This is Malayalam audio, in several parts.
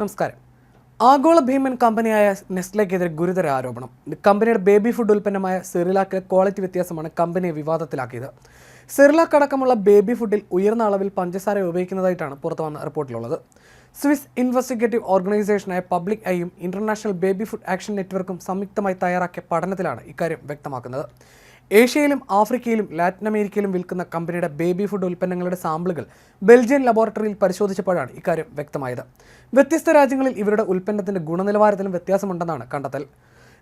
നമസ്കാരം. ആഗോള ഭീമൻ കമ്പനിയായ നെസ്ലയ്ക്കെതിരെ ഗുരുതര ആരോപണം. കമ്പനിയുടെ ബേബി ഫുഡ് ഉൽപ്പന്നമായ സെറിലാക്കിലെ ക്വാളിറ്റി വ്യത്യാസമാണ് കമ്പനിയെ വിവാദത്തിലാക്കിയത്. സെറിലാക്ക് അടക്കമുള്ള ബേബി ഫുഡിൽ ഉയർന്ന അളവിൽ പഞ്ചസാര ഉപയോഗിക്കുന്നതായിട്ടാണ് പുറത്തു വന്ന റിപ്പോർട്ടിലുള്ളത്. സ്വിസ് ഇൻവെസ്റ്റിഗേറ്റീവ് ഓർഗനൈസേഷനായ പബ്ലിക് ഐയും ഇന്റർനാഷണൽ ബേബി ഫുഡ് ആക്ഷൻ നെറ്റ്വർക്കും സംയുക്തമായി തയ്യാറാക്കിയ പഠനത്തിലാണ് ഇക്കാര്യം വ്യക്തമാക്കുന്നത്. ഏഷ്യയിലും ആഫ്രിക്കയിലും ലാറ്റിൻ അമേരിക്കയിലും വിൽക്കുന്ന കമ്പനിയുടെ ബേബി ഫുഡ് ഉൽപ്പന്നങ്ങളുടെ സാമ്പിളുകൾ ബെൽജിയൻ ലബോറട്ടറിയിൽ പരിശോധിച്ചപ്പോഴാണ് ഇക്കാര്യം വ്യക്തമായത്. വ്യത്യസ്ത രാജ്യങ്ങളിൽ ഇവരുടെ ഉൽപ്പന്നത്തിന്റെ ഗുണനിലവാരത്തിലും വ്യത്യാസമുണ്ടെന്നാണ് കണ്ടെത്തൽ.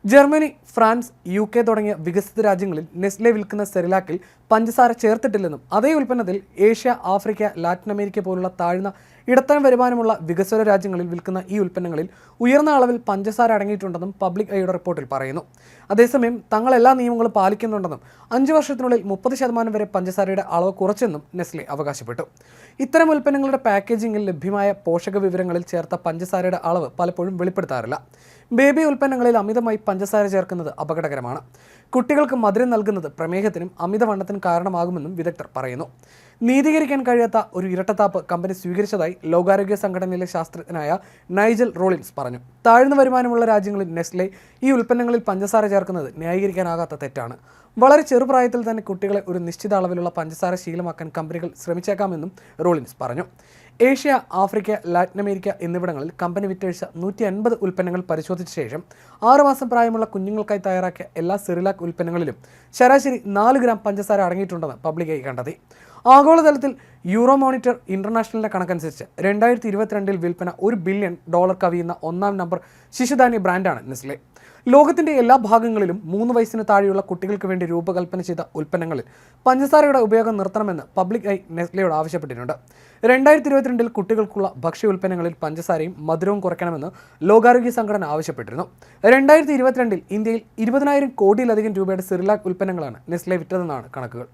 ജർമ്മനി ഫ്രാൻസ് യു കെ തുടങ്ങിയ വികസിത രാജ്യങ്ങളിൽ നെസ്ലെ വിൽക്കുന്ന സെറിലാക്കിൽ പഞ്ചസാര ചേർത്തിട്ടില്ലെന്നും അതേ ഉൽപ്പന്നത്തിൽ ഏഷ്യ ആഫ്രിക്ക ലാറ്റിൻ അമേരിക്ക പോലുള്ള താഴ്ന്ന ഇടത്തരം വരുമാനമുള്ള വികസ്വര രാജ്യങ്ങളിൽ വിൽക്കുന്ന ഈ ഉൽപ്പന്നങ്ങളിൽ ഉയർന്ന അളവിൽ പഞ്ചസാര അടങ്ങിയിട്ടുണ്ടെന്നും പബ്ലിക് ഐയുടെ റിപ്പോർട്ടിൽ പറയുന്നു. അതേസമയം തങ്ങൾ എല്ലാ നിയമങ്ങളും പാലിക്കുന്നുണ്ടെന്നും അഞ്ച് വർഷത്തിനുള്ളിൽ മുപ്പത് ശതമാനം വരെ പഞ്ചസാരയുടെ അളവ് കുറച്ചെന്നും നെസ്ലെ അവകാശപ്പെട്ടു. ഇത്തരം ഉൽപ്പന്നങ്ങളുടെ പാക്കേജിംഗിൽ ലഭ്യമായ പോഷക വിവരങ്ങളിൽ ചേർത്ത പഞ്ചസാരയുടെ അളവ് പലപ്പോഴും വെളിപ്പെടുത്താറില്ല. ബേബി ഉൽപ്പന്നങ്ങളിൽ അമിതമായി പഞ്ചസാര ചേർക്കുന്നത് അപകടകരമാണ്. കുട്ടികൾക്ക് മധുരം നൽകുന്നത് പ്രമേഹത്തിനും അമിതവണ്ണത്തിനും കാരണമാകുമെന്നും വിദഗ്ധർ പറയുന്നു. നീതീകരിക്കാൻ കഴിയാത്ത ഒരു ഇരട്ടത്താപ്പ് കമ്പനി സ്വീകരിച്ചതായി ലോകാരോഗ്യ സംഘടനയിലെ ശാസ്ത്രജ്ഞനായ നൈജൽ റോളിൻസ് പറഞ്ഞു. താഴ്ന്ന വരുമാനമുള്ള രാജ്യങ്ങളിൽ നെസ്ലെ ഈ ഉൽപ്പന്നങ്ങളിൽ പഞ്ചസാര ചേർക്കുന്നത് ന്യായീകരിക്കാനാകാത്ത തെറ്റാണ്. വളരെ ചെറുപ്രായത്തിൽ തന്നെ കുട്ടികളെ ഒരു നിശ്ചിത അളവിലുള്ള പഞ്ചസാര ശീലമാക്കാൻ കമ്പനികൾ ശ്രമിച്ചേക്കാമെന്നും റോളിൻസ് പറഞ്ഞു. ഏഷ്യ ആഫ്രിക്ക ലാറ്റിൻ അമേരിക്ക എന്നിവിടങ്ങളിൽ കമ്പനി വിറ്റഴിച്ച നൂറ്റി അൻപത് ഉൽപ്പന്നങ്ങൾ പരിശോധിച്ച ശേഷം ആറുമാസം പ്രായമുള്ള കുഞ്ഞുങ്ങൾക്കായി തയ്യാറാക്കിയ എല്ലാ സെറിലാക്ക് ഉൽപ്പന്നങ്ങളിലും ശരാശരി നാല് ഗ്രാം പഞ്ചസാര അടങ്ങിയിട്ടുണ്ടെന്ന് പബ്ലിക്കായി കണ്ടെത്തി. ആഗോളതലത്തിൽ യൂറോ മോണിറ്റർ ഇന്റർനാഷണലിന്റെ കണക്കനുസരിച്ച് രണ്ടായിരത്തി ഇരുപത്തിരണ്ടിൽ വിൽപ്പന ഒരു ബില്യൺ ഡോളർ കവിയുന്ന ഒന്നാം നമ്പർ ശിശുധാന്യ ബ്രാൻഡാണ് നെസ്ലെ. ലോകത്തിന്റെ എല്ലാ ഭാഗങ്ങളിലും മൂന്ന് വയസ്സിന് താഴെയുള്ള കുട്ടികൾക്ക് വേണ്ടി രൂപകൽപ്പന ചെയ്ത ഉൽപ്പന്നങ്ങളിൽ പഞ്ചസാരയുടെ ഉപയോഗം നിർത്തണമെന്ന് പബ്ലിക് ഐ നെസ്ലയോട് ആവശ്യപ്പെട്ടിട്ടുണ്ട്. രണ്ടായിരത്തി ഇരുപത്തിരണ്ടിൽ കുട്ടികൾക്കുള്ള ഭക്ഷ്യ ഉൽപ്പന്നങ്ങളിൽ പഞ്ചസാരയും മധുരവും കുറയ്ക്കണമെന്ന് ലോകാരോഗ്യ സംഘടന ആവശ്യപ്പെട്ടിരുന്നു. രണ്ടായിരത്തി ഇരുപത്തിരണ്ടിൽ ഇന്ത്യയിൽ ഇരുപതിനായിരം കോടിയിലധികം രൂപയുടെ സിറിലാക് ഉൽപ്പന്നങ്ങളാണ് നെസ്ലെ വിറ്റതെന്നാണ് കണക്കുകൾ.